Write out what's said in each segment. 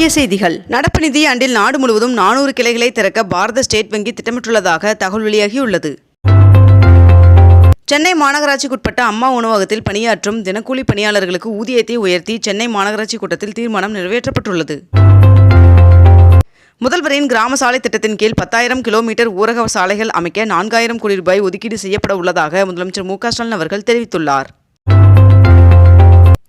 முக்கிய செய்திகள். நடப்பு நிதி ஆண்டில் நாடு முழுவதும் நானூறு கிளைகளை திறக்க பாரத ஸ்டேட் வங்கி திட்டமிட்டுள்ளதாக தகவல் வெளியாகியுள்ளது. சென்னை மாநகராட்சிக்குட்பட்ட அம்மா உணவகத்தில் பணியாற்றும் தினக்கூலி பணியாளர்களுக்கு ஊதியத்தை உயர்த்தி சென்னை மாநகராட்சி கூட்டத்தில் தீர்மானம் நிறைவேற்றப்பட்டுள்ளது. முதல்வரின் கிராம சாலை திட்டத்தின் கீழ் பத்தாயிரம் கிலோமீட்டர் ஊரக சாலைகள் அமைக்க நான்காயிரம் கோடி ரூபாய் ஒதுக்கீடு செய்யப்பட உள்ளதாக முதலமைச்சர் மு க ஸ்டாலின் அவர்கள் தெரிவித்துள்ளார்.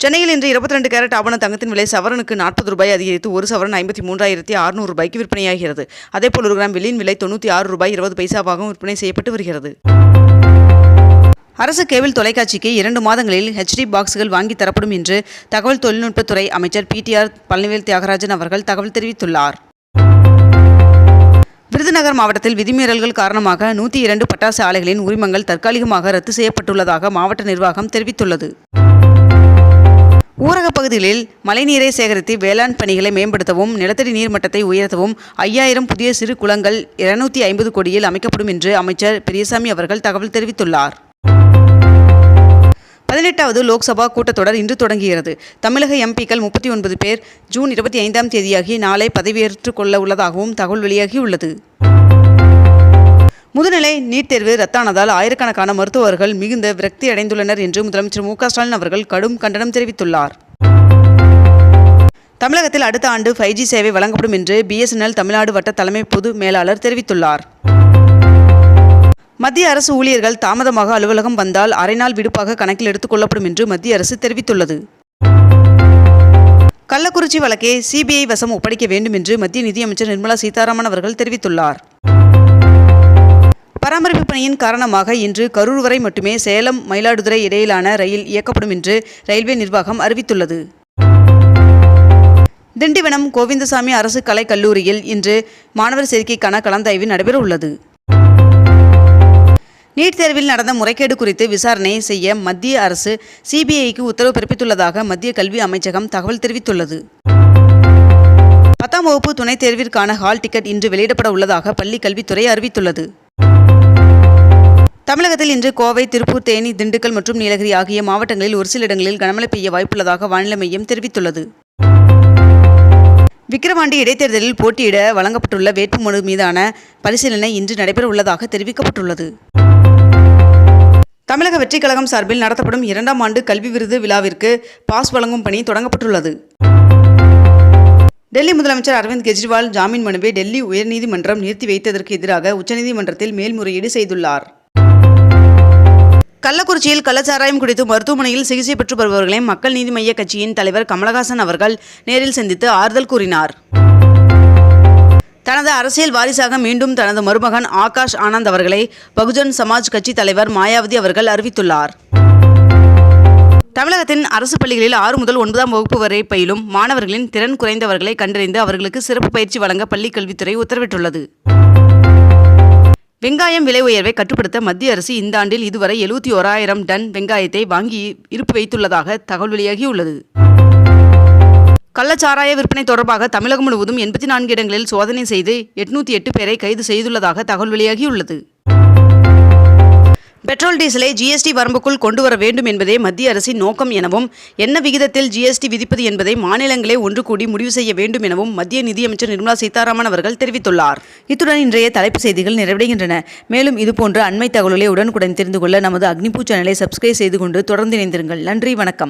சென்னையில் இன்று இருபத்தி ரெண்டு கேரட் ஆவண தங்கத்தின் விலை சவரனுக்கு நாற்பது ரூபாய் அதிகரித்து ஒரு சவரன் ஐம்பத்தி மூன்றாயிரத்தி அறுநூறு ரூபாய்க்கு விற்பனையாகிறது. அதேபோல் ஒரு கிராம் வெள்ளியின் விலை தொண்ணூற்றி ஆறு ரூபாய் இருபது பைசாவாகவும் விற்பனை செய்யப்பட்டு வருகிறது. அரசு கேபிள் தொலைக்காட்சிக்கு இரண்டு மாதங்களில் ஹெச்டி பாக்ஸ்கள் வாங்கி தரப்படும் என்று தகவல் தொழில்நுட்பத்துறை அமைச்சர் பிடிஆர் பழனிவேல் தியாகராஜன் அவர்கள் தகவல் தெரிவித்துள்ளார். விருதுநகர் மாவட்டத்தில் விதிமீறல்கள் காரணமாக நூற்றி இரண்டு பட்டாசு ஆலைகளின் உரிமங்கள் தற்காலிகமாக ரத்து செய்யப்பட்டுள்ளதாக மாவட்ட நிர்வாகம் தெரிவித்துள்ளது. ஊரகப் பகுதிகளில் மழைநீரை சேகரித்து வேளாண் பணிகளை மேம்படுத்தவும் நிலத்தடி நீர் மட்டத்தை உயர்த்தவும் ஐயாயிரம் புதிய சிறு குளங்கள் இருநூத்தி ஐம்பது கோடியில் அமைக்கப்படும் என்று அமைச்சர் பெரியசாமி அவர்கள் தகவல் தெரிவித்துள்ளார். பதினெட்டாவது லோக்சபா கூட்டத்தொடர் இன்று தொடங்குகிறது. தமிழக எம்பிக்கள் முப்பத்தி ஒன்பது பேர் ஜூன் இருபத்தி ஐந்தாம் தேதியாகி நாளை பதவியேற்றுக் கொள்ள உள்ளதாகவும் தகவல் வெளியாகியுள்ளது. முதுநிலை நீட் தேர்வு ரத்தானதால் ஆயிரக்கணக்கான மருத்துவர்கள் மிகுந்த விரக்தி அடைந்துள்ளனர் என்று முதலமைச்சர் மு ஸ்டாலின் அவர்கள் கடும் கண்டனம் தெரிவித்துள்ளார். தமிழகத்தில் அடுத்த ஆண்டு ஃபைவ் ஜி சேவை வழங்கப்படும் என்று பிஎஸ்என்எல் தமிழ்நாடு வட்ட தலைமை பொது மேலாளர் தெரிவித்துள்ளார். மத்திய அரசு ஊழியர்கள் தாமதமாக அலுவலகம் வந்தால் அரை நாள் விடுப்பாக கணக்கில் எடுத்துக் கொள்ளப்படும் என்று மத்திய அரசு தெரிவித்துள்ளது. கள்ளக்குறிச்சி வழக்கை சிபிஐ வசம் ஒப்படைக்க வேண்டும் என்று மத்திய நிதியமைச்சர் நிர்மலா சீதாராமன் அவர்கள் தெரிவித்துள்ளார். பராமரிப்பு பணியின் காரணமாக இன்று கரூர் வரை மட்டுமே சேலம் மயிலாடுதுறை இடையிலான ரயில் இயக்கப்படும் என்று ரயில்வே நிர்வாகம் அறிவித்துள்ளது. திண்டிவனம் கோவிந்தசாமி அரசு கலைக் கல்லூரியில் இன்று மாணவர் சேர்க்கைக்கான கலந்தாய்வு நடைபெற உள்ளது நீட் தேர்வில் நடந்த முறைகேடு குறித்து விசாரணை செய்ய மத்திய அரசு சிபிஐக்கு உத்தரவு பிறப்பித்துள்ளதாக மத்திய கல்வி அமைச்சகம் தகவல் தெரிவித்துள்ளது. பத்தாம் வகுப்பு துணைத் தேர்விற்கான ஹால் டிக்கெட் இன்று வெளியிடப்பட உள்ளதாக பள்ளி கல்வித்துறை அறிவித்துள்ளது. தமிழகத்தில் இன்று கோவை திருப்பூர் தேனி திண்டுக்கல் மற்றும் நீலகிரி ஆகிய மாவட்டங்களில் ஒரு சில இடங்களில் கனமழை பெய்ய வாய்ப்புள்ளதாக வானிலை மையம் தெரிவித்துள்ளது. விக்கிரவாண்டி இடைத்தேர்தலில் போட்டியிட வழங்கப்பட்டுள்ள வேட்புமனு மீதான பரிசீலனை இன்று நடைபெற உள்ளதாக தெரிவிக்கப்பட்டுள்ளது. தமிழக வெற்றிக் கழகம் சார்பில் நடத்தப்படும் இரண்டாம் ஆண்டு கல்வி விருது விழாவிற்கு பாஸ் வழங்கும் பணி தொடங்கப்பட்டுள்ளது. டெல்லி முதலமைச்சர் அரவிந்த் கெஜ்ரிவால் ஜாமீன் மனுவை டெல்லி உயர்நீதிமன்றம் நிறுத்தி வைத்ததற்கு எதிராக உச்சநீதிமன்றத்தில் மேல்முறையீடு செய்துள்ளார். கள்ளக்குறிச்சியில் கள்ளச்சாராயம் குடித்து மருத்துவமனையில் சிகிச்சை பெற்று வருபவர்களை மக்கள் நீதி மய்ய கட்சியின் தலைவர் கமலஹாசன் அவர்கள் நேரில் சந்தித்து ஆறுதல் கூறினார். தனது அரசியல் வாரிசாக மீண்டும் தனது மருமகன் ஆகாஷ் ஆனந்த் அவர்களை பகுஜன் சமாஜ் கட்சி தலைவர் மாயாவதி அவர்கள் அறிவித்துள்ளார். தமிழகத்தின் அரசு பள்ளிகளில் ஆறு முதல் ஒன்பதாம் வகுப்பு வரை பயிலும் மாணவர்களின் திறன் குறைந்தவர்களை கண்டறிந்து அவர்களுக்கு சிறப்பு பயிற்சி வழங்க பள்ளிக் கல்வித்துறை உத்தரவிட்டுள்ளது. வெங்காயம் விலை உயர்வை கட்டுப்படுத்த மத்திய அரசு இந்த ஆண்டில் இதுவரை எழுபத்தி ஓராயிரம் டன் வெங்காயத்தை வாங்கி இருப்பு வைத்துள்ளதாக தகவல் வெளியாகியுள்ளது. கள்ளச்சாராய விற்பனை தொடர்பாக தமிழகம் முழுவதும் எண்பத்தி நான்கு இடங்களில் சோதனை செய்து எட்நூத்தி எட்டு பேரை கைது செய்துள்ளதாக தகவல் வெளியாகியுள்ளது. பெட்ரோல் டீசலை ஜிஎஸ்டி வரம்புக்குள் கொண்டு வர வேண்டும் என்பதே மத்திய அரசின் நோக்கம் எனவும் என்ன விகிதத்தில் ஜிஎஸ்டி விதிப்பது என்பதை மாநிலங்களே ஒன்று கூடி முடிவு செய்ய வேண்டும் எனவும் மத்திய நிதியமைச்சர் நிர்மலா சீதாராமன் அவர்கள் தெரிவித்துள்ளார். இத்துடன் இன்றைய தலைப்பு செய்திகள் நிறைவடைகின்றன. மேலும் இதுபோன்ற அண்மை தகவல்களை உடனுக்குடன் தெரிந்து கொள்ள நமது அக்னிபூ சேனலை சப்ஸ்கிரைப் செய்து கொண்டு தொடர்ந்து இணைந்திருங்கள். நன்றி வணக்கம்.